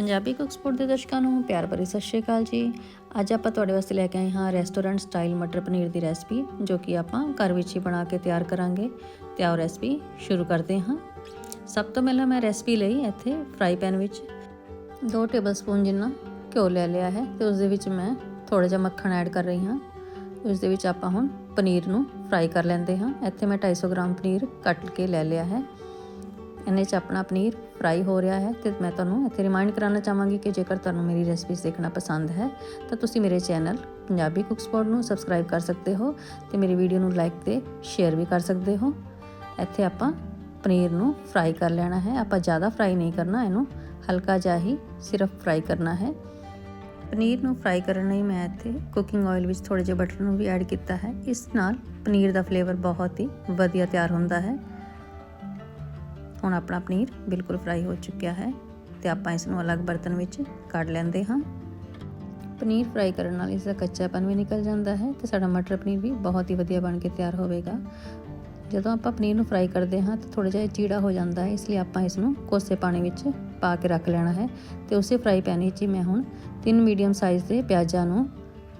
ਪੰਜਾਬੀ ਕੁਕਸਪੋਰਟ ਦੇ ਦਰਸ਼ਕਾਂ ਨੂੰ ਪਿਆਰ ਭਰੀ ਸਤਿ ਸ਼੍ਰੀ ਅਕਾਲ ਜੀ। ਅੱਜ ਆਪਾਂ ਤੁਹਾਡੇ ਵਾਸਤੇ ਲੈ ਕੇ ਆਏ ਹਾਂ ਰੈਸਟੋਰੈਂਟ ਸਟਾਈਲ ਮਟਰ ਪਨੀਰ ਦੀ ਰੈਸਪੀ, ਜੋ ਕਿ ਆਪਾਂ ਘਰ ਵਿੱਚ ਹੀ ਬਣਾ ਕੇ ਤਿਆਰ ਕਰਾਂਗੇ। ਤੇ ਆਓ ਰੈਸਪੀ ਸ਼ੁਰੂ ਕਰਦੇ ਹਾਂ। ਸਭ ਤੋਂ ਪਹਿਲਾਂ ਮੈਂ ਰੈਸਪੀ ਲਈ ਇੱਥੇ ਫਰਾਈ ਪੈਨ ਵਿੱਚ 2 ਟੇਬਲਸਪੂਨ ਜਿੰਨਾ ਘਿਓ ਲੈ ਲਿਆ ਹੈ ਤੇ ਉਸ ਦੇ ਵਿੱਚ ਮੈਂ ਥੋੜਾ ਜਿਹਾ ਮੱਖਣ ਐਡ ਕਰ ਰਹੀ ਹਾਂ। ਉਸ ਦੇ ਵਿੱਚ ਆਪਾਂ ਹੁਣ ਪਨੀਰ ਨੂੰ ਫਰਾਈ ਕਰ ਲੈਂਦੇ ਹਾਂ। ਇੱਥੇ ਮੈਂ 250 ਗ੍ਰਾਮ ਪਨੀਰ ਕੱਟ ਕੇ ਲੈ ਲਿਆ ਹੈ। ਇਹਨੇ ਚ ਆਪਣਾ ਪਨੀਰ ਫਰਾਈ ਹੋ ਰਿਹਾ ਹੈ ਤੇ ਮੈਂ ਤੁਹਾਨੂੰ ਇੱਥੇ ਰਿਮਾਈਂਡ ਕਰਾਉਣਾ ਚਾਹਾਂਗੀ ਕਿ ਜੇਕਰ ਤੁਹਾਨੂੰ ਮੇਰੀ ਰੈਸਪੀਜ਼ ਦੇਖਣਾ ਪਸੰਦ ਹੈ, ਤਾਂ ਤੁਸੀਂ ਮੇਰੇ ਚੈਨਲ ਪੰਜਾਬੀ ਕੁੱਕ ਸਪੋਰਟ ਨੂੰ ਸਬਸਕ੍ਰਾਈਬ ਕਰ ਸਕਦੇ ਹੋ ਤੇ ਮੇਰੀ ਵੀਡੀਓ ਨੂੰ ਲਾਈਕ ਤੇ ਸ਼ੇਅਰ ਵੀ ਕਰ ਸਕਦੇ ਹੋ। ਇੱਥੇ ਆਪਾਂ ਪਨੀਰ ਨੂੰ ਫਰਾਈ ਕਰ ਲੈਣਾ ਹੈ। ਆਪਾਂ ਜ਼ਿਆਦਾ ਫਰਾਈ ਨਹੀਂ ਕਰਨਾ, ਇਹਨੂੰ ਹਲਕਾ ਜਿਹਾ ਹੀ ਸਿਰਫ ਫਰਾਈ ਕਰਨਾ ਹੈ। ਪਨੀਰ ਨੂੰ ਫਰਾਈ ਕਰਨ ਲਈ ਮੈਂ ਇੱਥੇ ਕੁਕਿੰਗ ਆਇਲ ਵਿੱਚ ਥੋੜੇ ਜਿਹੇ ਬਟਰ ਨੂੰ ਵੀ ਐਡ ਕੀਤਾ ਹੈ। ਇਸ ਨਾਲ ਪਨੀਰ ਦਾ ਫਲੇਵਰ ਬਹੁਤ ਹੀ ਵਧੀਆ ਤਿਆਰ ਹੁੰਦਾ ਹੈ। ਹੁਣ ਆਪਣਾ ਪਨੀਰ ਬਿਲਕੁਲ ਫਰਾਈ ਹੋ ਚੁੱਕਿਆ ਹੈ ਤੇ ਆਪਾਂ ਇਸ ਨੂੰ ਅਲੱਗ ਬਰਤਨ ਵਿੱਚ ਕੱਢ ਲੈਂਦੇ ਹਾਂ। ਪਨੀਰ ਫਰਾਈ ਕਰਨ ਨਾਲ ਇਸ ਦਾ ਕੱਚਾਪਨ ਵੀ ਨਿਕਲ ਜਾਂਦਾ ਹੈ ਤੇ ਸਾਡਾ ਮਟਰ ਪਨੀਰ ਵੀ ਬਹੁਤ ਹੀ ਵਧੀਆ ਬਣ ਕੇ ਤਿਆਰ ਹੋਵੇਗਾ। ਜਦੋਂ ਆਪਾਂ ਪਨੀਰ ਨੂੰ ਫਰਾਈ ਕਰਦੇ ਹਾਂ ਤਾਂ ਥੋੜਾ ਜਿਹਾ ਚੀੜਾ ਹੋ ਜਾਂਦਾ ਹੈ, ਇਸ ਲਈ ਆਪਾਂ ਇਸ ਨੂੰ ਕੋਸੇ ਪਾਣੀ ਵਿੱਚ ਪਾ ਕੇ ਰੱਖ ਲੈਣਾ ਹੈ ਤੇ ਉਸੇ ਫਰਾਈ ਪੈਨ ਵਿੱਚ ਹੀ ਮੈਂ ਹੁਣ ਤਿੰਨ ਮੀਡੀਅਮ ਸਾਈਜ਼ ਦੇ ਪਿਆਜ਼ਾਂ ਨੂੰ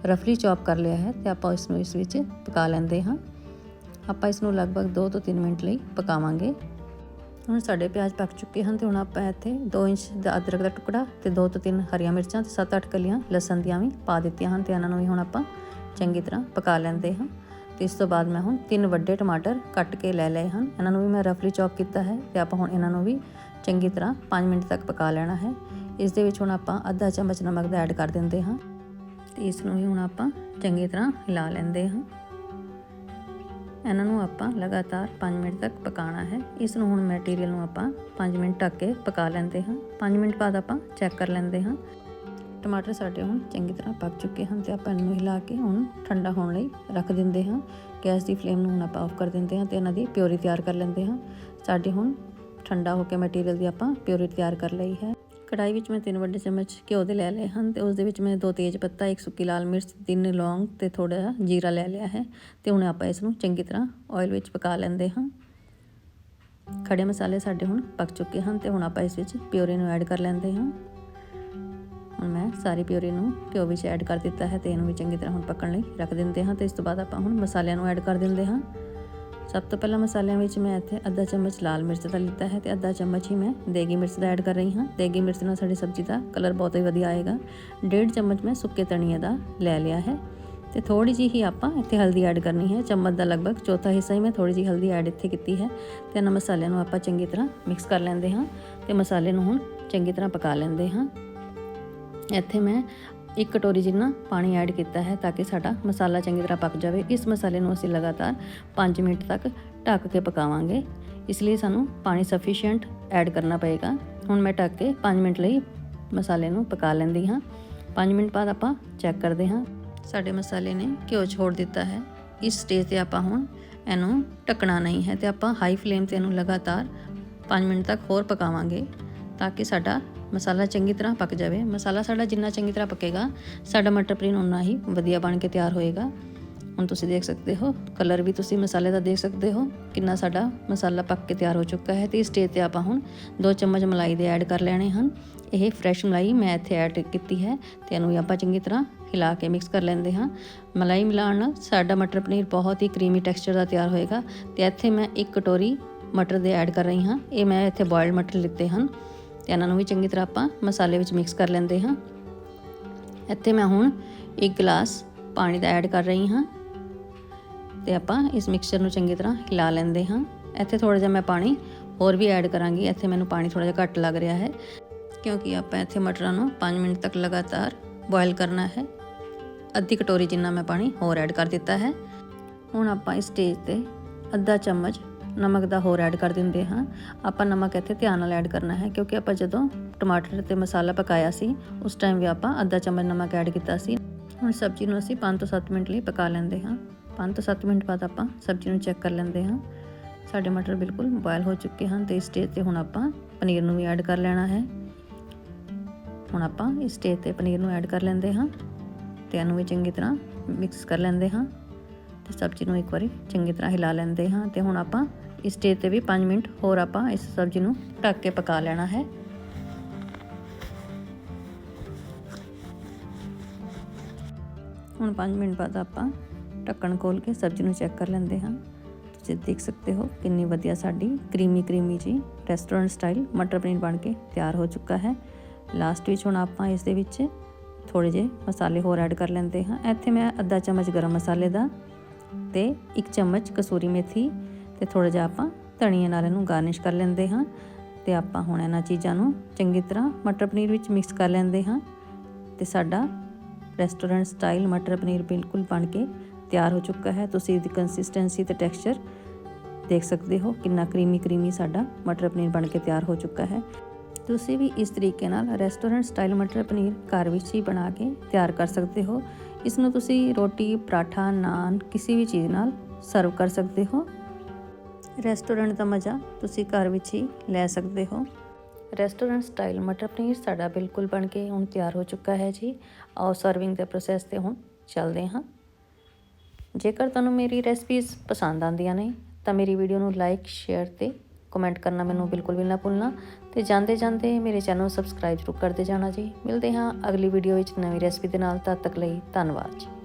ਰਫਲੀ ਚੌਪ ਕਰ ਲਿਆ ਹੈ ਤੇ ਆਪਾਂ ਇਸ ਨੂੰ ਇਸ ਵਿੱਚ ਪਕਾ ਲੈਂਦੇ ਹਾਂ। ਆਪਾਂ ਇਸ ਨੂੰ ਲਗਭਗ 2 ਤੋਂ 3 ਮਿੰਟ ਲਈ ਪਕਾਵਾਂਗੇ। ਹੁਣ ਸਾਡੇ ਪਿਆਜ਼ ਪੱਕ ਚੁੱਕੇ ਹਨ ਤੇ ਹੁਣ ਆਪਾਂ ਇੱਥੇ 2 ਇੰਚ ਦਾ ਅਦਰਕ ਦਾ ਟੁਕੜਾ ਤੇ 2 ਤੋਂ 3 ਹਰੀਆਂ ਮਿਰਚਾਂ ਤੇ 7-8 ਕਲੀਆਂ ਲਸਣ ਦੀਆਂ ਵੀ ਪਾ ਦਿੱਤੀਆਂ ਹਨ ਤੇ ਇਹਨਾਂ ਨੂੰ ਵੀ ਹੁਣ ਆਪਾਂ ਚੰਗੀ ਤਰ੍ਹਾਂ ਪਕਾ ਲੈਂਦੇ ਹਾਂ। ਤੇ ਇਸ ਤੋਂ ਬਾਅਦ ਮੈਂ ਹੁਣ ਤਿੰਨ ਵੱਡੇ ਟਮਾਟਰ ਕੱਟ ਕੇ ਲੈ ਲਏ ਹਨ। ਇਹਨਾਂ ਨੂੰ ਵੀ ਮੈਂ ਰਫਲੀ ਚੌਪ ਕੀਤਾ ਹੈ ਤੇ ਆਪਾਂ ਹੁਣ ਇਹਨਾਂ ਨੂੰ ਵੀ ਚੰਗੀ ਤਰ੍ਹਾਂ 5 ਮਿੰਟ ਤੱਕ ਪਕਾ ਲੈਣਾ ਹੈ। ਇਸ ਦੇ ਵਿੱਚ ਹੁਣ ਆਪਾਂ ਅੱਧਾ ਚਮਚ ਨਮਕ ਦਾ ਐਡ ਕਰ ਦਿੰਦੇ ਹਾਂ। ਤੇ ਇਸ ਨੂੰ ਵੀ ਹੁਣ ਆਪਾਂ ਚੰਗੀ ਤਰ੍ਹਾਂ ਹਿਲਾ ਲੈਂਦੇ ਹਾਂ। ਇਹਨਾਂ ਨੂੰ ਆਪਾਂ ਲਗਾਤਾਰ 5 ਮਿੰਟ ਤੱਕ ਪਕਾਉਣਾ ਹੈ। ਇਸ ਨੂੰ ਹੁਣ ਮਟੀਰੀਅਲ ਨੂੰ ਆਪਾਂ 5 ਮਿੰਟ ਢੱਕ ਕੇ ਪਕਾ ਲੈਂਦੇ ਹਾਂ। 5 ਮਿੰਟ ਬਾਅਦ ਆਪਾਂ ਚੈੱਕ ਕਰ ਲੈਂਦੇ ਹਾਂ। ਟਮਾਟਰ ਸਾਡੇ ਹੁਣ ਚੰਗੀ ਤਰ੍ਹਾਂ ਪੱਕ ਚੁੱਕੇ ਹਨ ਤੇ ਆਪਾਂ ਇਹਨੂੰ ਹਿਲਾ ਕੇ ਹੁਣ ਠੰਡਾ ਹੋਣ ਲਈ ਰੱਖ ਦਿੰਦੇ ਹਾਂ। ਗੈਸ ਦੀ ਫਲੇਮ ਨੂੰ ਹੁਣ ਆਪਾਂ ਆਫ ਕਰ ਦਿੰਦੇ ਹਾਂ ਤੇ ਇਹਨਾਂ ਦੀ ਪਿਓਰੀ ਤਿਆਰ ਕਰ ਲੈਂਦੇ ਹਾਂ। ਸਾਡੇ ਹੁਣ ਠੰਡਾ ਹੋ ਕੇ ਮਟੀਰੀਅਲ ਦੀ ਆਪਾਂ ਪਿਓਰੀ ਤਿਆਰ ਕਰ ਲਈ ਹੈ। ਕੜਾਈ ਵਿੱਚ ਮੈਂ ਤਿੰਨ ਵੱਡੇ ਚਮਚ ਘਿਓ ਦੇ ਲੈ ਲਏ ਹਨ ਤੇ ਉਸ ਦੇ ਵਿੱਚ ਮੈਂ ਦੋ ਤੇਜ਼ ਪੱਤਾ, ਇੱਕ ਸੁੱਕੀ ਲਾਲ ਮਿਰਚ, ਤਿੰਨ ਲੌਂਗ ਤੇ ਥੋੜਾ ਜਿਹਾ ਜੀਰਾ ਲੈ ਲਿਆ ਹੈ ਤੇ ਹੁਣ ਆਪਾਂ ਇਸ ਨੂੰ ਚੰਗੀ ਤਰ੍ਹਾਂ ਆਇਲ ਵਿੱਚ ਪਕਾ ਲੈਂਦੇ ਹਾਂ। ਖੜੇ ਮਸਾਲੇ ਸਾਡੇ ਹੁਣ ਪੱਕ ਚੁੱਕੇ ਹਨ ਤੇ ਹੁਣ ਆਪਾਂ ਇਸ ਵਿੱਚ ਪਿਓਰੀ ਨੂੰ ਐਡ ਕਰ ਲੈਂਦੇ ਹਾਂ। ਹੁਣ ਮੈਂ ਸਾਰੀ ਪਿਓਰੀ ਨੂੰ ਘਿਓ ਵਿੱਚ ਐਡ ਕਰ ਦਿੱਤਾ ਹੈ ਤੇ ਇਹਨੂੰ ਵੀ ਚੰਗੀ ਤਰ੍ਹਾਂ ਹੁਣ ਪੱਕਣ ਲਈ ਰੱਖ ਦਿੰਦੇ ਹਾਂ ਤੇ ਇਸ ਤੋਂ ਬਾਅਦ ਆਪਾਂ ਹੁਣ ਮਸਾਲਿਆਂ ਨੂੰ ਐਡ ਕਰ ਦਿੰਦੇ ਹਾਂ। ਸਭ ਤੋਂ ਪਹਿਲਾਂ ਮਸਾਲਿਆਂ ਵਿੱਚ ਮੈਂ ਇੱਥੇ ਅੱਧਾ ਚਮਚ ਲਾਲ ਮਿਰਚ ਦਾ ਲਿੱਤਾ ਹੈ ਤੇ ਅੱਧਾ ਚਮਚ ਹੀ ਮੈਂ ਦੇਗੀ ਮਿਰਚ ਦਾ ਐਡ ਕਰ ਰਹੀ ਹਾਂ। ਦੇਗੀ ਮਿਰਚ ਨਾਲ ਸਾਡੀ ਸਬਜ਼ੀ ਦਾ ਕਲਰ ਬਹੁਤ ਹੀ ਵਧੀਆ ਆਏਗਾ। ਡੇਢ ਚਮਚ ਮੈਂ ਸੁੱਕੇ ਧਨੀਏ ਦਾ ਲੈ ਲਿਆ ਹੈ ਤੇ ਥੋੜੀ ਜਿਹੀ ਹੀ ਆਪਾਂ ਇੱਥੇ ਹਲਦੀ ਐਡ ਕਰਨੀ ਹੈ। ਚਮਚ ਦਾ ਲਗਭਗ ਚੌਥਾ ਹਿੱਸਾ ਹੀ ਮੈਂ ਥੋੜੀ ਜਿਹੀ ਹਲਦੀ ਐਡ ਇੱਥੇ ਕੀਤੀ ਹੈ ਤੇ ਇਹਨਾਂ ਮਸਾਲਿਆਂ ਨੂੰ ਆਪਾਂ ਚੰਗੀ ਤਰ੍ਹਾਂ ਮਿਕਸ ਕਰ ਲੈਂਦੇ ਹਾਂ ਤੇ ਮਸਾਲੇ ਨੂੰ ਹੁਣ ਚੰਗੀ ਤਰ੍ਹਾਂ ਪਕਾ ਲੈਂਦੇ ਹਾਂ। ਇੱਥੇ ਮੈਂ ਇੱਕ ਕਟੋਰੀ ਜਿੰਨਾ ਪਾਣੀ ਐਡ ਕੀਤਾ ਹੈ ਤਾਂ ਕਿ ਸਾਡਾ ਮਸਾਲਾ ਚੰਗੀ ਤਰ੍ਹਾਂ ਪੱਕ ਜਾਵੇ। ਇਸ ਮਸਾਲੇ ਨੂੰ ਅਸੀਂ ਲਗਾਤਾਰ 5 ਮਿੰਟ ਤੱਕ ਢੱਕ ਕੇ ਪਕਾਵਾਂਗੇ। ਇਸ ਲਈ ਸਾਨੂੰ ਪਾਣੀ ਸਫੀਸ਼ੀਐਂਟ ਐਡ ਕਰਨਾ ਪਏਗਾ। ਹੁਣ ਮੈਂ ਢੱਕ ਕੇ 5 ਮਿੰਟ ਲਈ ਮਸਾਲੇ ਨੂੰ ਪਕਾ ਲੈਂਦੀ ਹਾਂ। 5 ਮਿੰਟ ਬਾਅਦ ਆਪਾਂ ਚੈੱਕ ਕਰਦੇ ਹਾਂ। ਸਾਡੇ ਮਸਾਲੇ ਨੇ ਘਿਓ ਛੋੜ ਦਿੱਤਾ ਹੈ। ਇਸ ਸਟੇਜ ਤੇ ਆਪਾਂ ਹੁਣ ਇਹਨੂੰ ਢੱਕਣਾ ਨਹੀਂ ਹੈ ਤੇ ਆਪਾਂ ਹਾਈ ਫਲੇਮ ਤੇ ਇਹਨੂੰ ਲਗਾਤਾਰ 5 ਮਿੰਟ ਤੱਕ ਹੋਰ ਪਕਾਵਾਂਗੇ ਤਾਂ ਕਿ ਸਾਡਾ ਮਸਾਲਾ ਚੰਗੀ ਤਰ੍ਹਾਂ ਪੱਕ ਜਾਵੇ। ਮਸਾਲਾ ਸਾਡਾ ਜਿੰਨਾ ਚੰਗੀ ਤਰ੍ਹਾਂ ਪੱਕੇਗਾ, ਸਾਡਾ ਮਟਰ ਪਨੀਰ ਉਨਾ ਹੀ ਵਧੀਆ ਬਣ ਕੇ ਤਿਆਰ ਹੋਏਗਾ। ਹੁਣ ਤੁਸੀਂ ਦੇਖ ਸਕਦੇ ਹੋ, ਕਲਰ ਵੀ ਤੁਸੀਂ ਮਸਾਲੇ ਦਾ ਦੇਖ ਸਕਦੇ ਹੋ, ਕਿੰਨਾ ਸਾਡਾ ਮਸਾਲਾ ਪੱਕ ਕੇ ਤਿਆਰ ਹੋ ਚੁੱਕਾ ਹੈ ਤੇ ਇਸ ਸਟੇਜ ਤੇ ਆਪਾਂ ਹੁਣ 2 ਚਮਚ ਮਲਾਈ ਦੇ ਐਡ ਕਰ ਲੈਣੇ ਹਨ। ਇਹ ਫਰੈਸ਼ ਮਲਾਈ ਮੈਂ ਇੱਥੇ ਐਡ ਕੀਤੀ ਹੈ ਤੇ ਇਹਨੂੰ ਵੀ ਆਪਾਂ ਚੰਗੀ ਤਰ੍ਹਾਂ ਹਿਲਾ ਕੇ ਮਿਕਸ ਕਰ ਲੈਂਦੇ ਹਾਂ। ਮਲਾਈ ਮਿਲਾਉਣ ਨਾਲ ਸਾਡਾ ਮਟਰ ਪਨੀਰ ਬਹੁਤ ਹੀ ਕਰੀਮੀ ਟੈਕਸਚਰ ਦਾ ਤਿਆਰ ਹੋਏਗਾ ਤੇ ਇੱਥੇ ਮੈਂ ਇੱਕ ਕਟੋਰੀ ਮਟਰ ਦੇ ਐਡ ਕਰ ਰਹੀ ਹਾਂ। ਇਹ ਮੈਂ ਇੱਥੇ ਬੋਇਲਡ ਮਟਰ ਲਿੱਤੇ ਹਨ। ਤੇ ਇਹਨਾਂ ਨੂੰ ਵੀ ਚੰਗੀ ਤਰ੍ਹਾਂ ਆਪਾਂ ਮਸਾਲੇ ਵਿੱਚ ਮਿਕਸ ਕਰ ਲੈਂਦੇ ਹਾਂ। ਇੱਥੇ ਮੈਂ ਹੁਣ ਇੱਕ ਗਲਾਸ ਪਾਣੀ ਦਾ ਐਡ ਕਰ ਰਹੀ ਹਾਂ ਤੇ ਆਪਾਂ ਇਸ ਮਿਕਸਚਰ ਨੂੰ ਚੰਗੀ ਤਰ੍ਹਾਂ ਹਿਲਾ ਲੈਂਦੇ ਹਾਂ। ਇੱਥੇ ਥੋੜਾ ਜਿਹਾ ਮੈਂ ਪਾਣੀ ਹੋਰ ਵੀ ਐਡ ਕਰਾਂਗੀ। ਇੱਥੇ ਮੈਨੂੰ ਪਾਣੀ ਥੋੜਾ ਜਿਹਾ ਘੱਟ ਲੱਗ ਰਿਹਾ ਹੈ ਕਿਉਂਕਿ ਆਪਾਂ ਇੱਥੇ ਮਟਰਾਂ ਨੂੰ 5 ਮਿੰਟ ਤੱਕ ਲਗਾਤਾਰ ਬੋਇਲ ਕਰਨਾ ਹੈ। ਅੱਧੀ ਕਟੋਰੀ ਜਿੰਨਾ ਮੈਂ ਪਾਣੀ ਹੋਰ ਐਡ ਕਰ ਦਿੱਤਾ ਹੈ। ਹੁਣ ਆਪਾਂ ਇਸ ਸਟੇਜ ਤੇ ਅੱਧਾ ਚਮਚ ਨਮਕ ਦਾ ਹੋਰ ਐਡ ਕਰ ਦਿੰਦੇ ਹਾਂ। ਆਪਾਂ ਨਮਕ ਇੱਥੇ ਧਿਆਨ ਨਾਲ ਐਡ ਕਰਨਾ ਹੈ, ਕਿਉਂਕਿ ਆਪਾਂ ਜਦੋਂ ਟਮਾਟਰ ਤੇ ਮਸਾਲਾ ਪਕਾਇਆ ਸੀ, ਉਸ ਟਾਈਮ ਵੀ ਆਪਾਂ ਅੱਧਾ ਚਮਚ ਨਮਕ ਐਡ ਕੀਤਾ ਸੀ। ਹੁਣ ਸਬਜ਼ੀ ਨੂੰ ਅਸੀਂ 5 ਤੋਂ 7 ਮਿੰਟ ਲਈ ਪਕਾ ਲੈਂਦੇ ਹਾਂ। 5 ਤੋਂ 7 ਮਿੰਟ ਬਾਅਦ ਆਪਾਂ ਸਬਜ਼ੀ ਨੂੰ ਚੈੱਕ ਕਰ ਲੈਂਦੇ ਹਾਂ। ਸਾਡੇ ਮਟਰ ਬਿਲਕੁਲ ਬੋਇਲ ਹੋ ਚੁੱਕੇ ਹਨ ਤੇ ਇਸ ਸਟੇਜ ਤੇ ਹੁਣ ਆਪਾਂ ਪਨੀਰ ਨੂੰ ਵੀ ਐਡ ਕਰ ਲੈਣਾ ਹੈ। ਹੁਣ ਆਪਾਂ ਇਸ ਸਟੇਜ ਤੇ ਪਨੀਰ ਨੂੰ ਐਡ ਕਰ ਲੈਂਦੇ ਹਾਂ। ਤੇ ਇਹਨੂੰ ਵੀ ਚੰਗੀ ਤਰ੍ਹਾਂ ਮਿਕਸ ਕਰ ਲੈਂਦੇ ਹਾਂ। ਤੇ ਸਬਜ਼ੀ ਨੂੰ ਇੱਕ ਵਾਰੀ ਚੰਗੀ ਤਰ੍ਹਾਂ ਹਿਲਾ ਲੈਂਦੇ ਹਾਂ ਤੇ ਹੁਣ ਆਪਾਂ ਇਸ ਸਟੇਜ ਤੇ ਵੀ 5 ਮਿੰਟ ਹੋਰ ਆਪਾਂ ਇਸ ਸਬਜ਼ੀ ਨੂੰ ਢੱਕ ਕੇ ਪਕਾ ਲੈਣਾ ਹੈ। ਹੁਣ 5 ਮਿੰਟ ਬਾਅਦ ਆਪਾਂ ਢੱਕਣ ਖੋਲ ਕੇ ਸਬਜ਼ੀ ਨੂੰ ਚੈੱਕ ਕਰ ਲੈਂਦੇ ਹਾਂ। ਤੁਸੀਂ ਦੇਖ ਸਕਦੇ ਹੋ ਕਿੰਨੀ ਵਧੀਆ ਸਾਡੀ ਕਰੀਮੀ ਕਰੀਮੀ ਜੀ ਰੈਸਟੋਰੈਂਟ ਸਟਾਈਲ ਮਟਰ ਪਨੀਰ ਬਣ ਕੇ ਤਿਆਰ ਹੋ ਚੁੱਕਾ ਹੈ। ਲਾਸਟ ਵਿੱਚ ਹੁਣ ਆਪਾਂ ਇਸ ਦੇ ਵਿੱਚ ਥੋੜੇ ਜਿਹੇ ਮਸਾਲੇ ਹੋਰ ਐਡ ਕਰ ਲੈਂਦੇ ਹਾਂ। ਇੱਥੇ ਮੈਂ ਅੱਧਾ ਚਮਚ ਗਰਮ ਮਸਾਲੇ ਦਾ ਤੇ ਇੱਕ ਚਮਚ ਕਸੂਰੀ ਮੇਥੀ ਤੇ ਥੋੜਾ ਜਿਹਾ ਆਪਾਂ ਧਨੀਆ ਨਾਲ ਇਹਨੂੰ ਗਾਰਨਿਸ਼ ਕਰ ਲੈਂਦੇ ਹਾਂ ਤੇ ਆਪਾਂ ਹੁਣ ਇਹਨਾਂ ਚੀਜ਼ਾਂ ਨੂੰ ਚੰਗੀ ਤਰ੍ਹਾਂ ਮਟਰ ਪਨੀਰ ਵਿੱਚ ਮਿਕਸ ਕਰ ਲੈਂਦੇ ਹਾਂ ਤੇ ਸਾਡਾ ਰੈਸਟੋਰੈਂਟ ਸਟਾਈਲ ਮਟਰ ਪਨੀਰ ਬਿਲਕੁਲ ਬਣ ਕੇ ਤਿਆਰ ਹੋ ਚੁੱਕਾ ਹੈ। ਤੁਸੀਂ ਇਹਦੀ ਕੰਸਿਸਟੈਂਸੀ ਤੇ ਟੈਕਸਚਰ ਦੇਖ ਸਕਦੇ ਹੋ ਕਿੰਨਾ ਕਰੀਮੀ ਕਰੀਮੀ ਸਾਡਾ ਮਟਰ ਪਨੀਰ ਬਣ ਕੇ ਤਿਆਰ ਹੋ ਚੁੱਕਾ ਹੈ। ਤੁਸੀਂ ਵੀ ਇਸ ਤਰੀਕੇ ਨਾਲ ਰੈਸਟੋਰੈਂਟ ਸਟਾਈਲ ਮਟਰ ਪਨੀਰ ਘਰ ਵਿੱਚ ਹੀ ਬਣਾ ਕੇ ਤਿਆਰ ਕਰ ਸਕਦੇ ਹੋ। ਇਸ ਨੂੰ ਤੁਸੀਂ ਰੋਟੀ, ਪਰਾਠਾ, ਨਾਨ ਕਿਸੇ ਵੀ ਚੀਜ਼ ਨਾਲ ਸਰਵ ਕਰ ਸਕਦੇ ਹੋ। ਰੈਸਟੋਰੈਂਟ ਦਾ ਮਜ਼ਾ ਤੁਸੀਂ ਘਰ ਵਿੱਚ ਹੀ ਲੈ ਸਕਦੇ ਹੋ। ਰੈਸਟੋਰੈਂਟ ਸਟਾਈਲ ਮਟਰ ਪਨੀਰ ਸਾਡਾ ਬਿਲਕੁਲ ਬਣ ਕੇ ਹੁਣ ਤਿਆਰ ਹੋ ਚੁੱਕਾ ਹੈ ਜੀ। ਆਓ ਸਰਵਿੰਗ ਦੇ ਪ੍ਰੋਸੈਸ ਤੇ ਹੁਣ ਚੱਲਦੇ ਹਾਂ। ਜੇਕਰ ਤੁਹਾਨੂੰ ਮੇਰੀ ਰੈਸਪੀਜ਼ ਪਸੰਦ ਆਉਂਦੀਆਂ ਨੇ, ਤਾਂ ਮੇਰੀ ਵੀਡੀਓ ਨੂੰ ਲਾਈਕ ਸ਼ੇਅਰ ਤੇ ਕਮੈਂਟ ਕਰਨਾ ਮੈਨੂੰ ਬਿਲਕੁਲ ਵੀ ਨਾ ਭੁੱਲਣਾ। ਤੇ ਜਾਂਦੇ ਜਾਂਦੇ ਮੇਰੇ ਚੈਨਲ ਨੂੰ ਸਬਸਕ੍ਰਾਈਬ ਜ਼ਰੂਰ ਕਰਦੇ ਜਾਣਾ ਜੀ। ਮਿਲਦੇ ਹਾਂ ਅਗਲੀ ਵੀਡੀਓ ਵਿੱਚ ਨਵੀਂ ਰੈਸਪੀ ਦੇ ਨਾਲ। ਤਦ ਤੱਕ ਲਈ ਧੰਨਵਾਦ ਜੀ।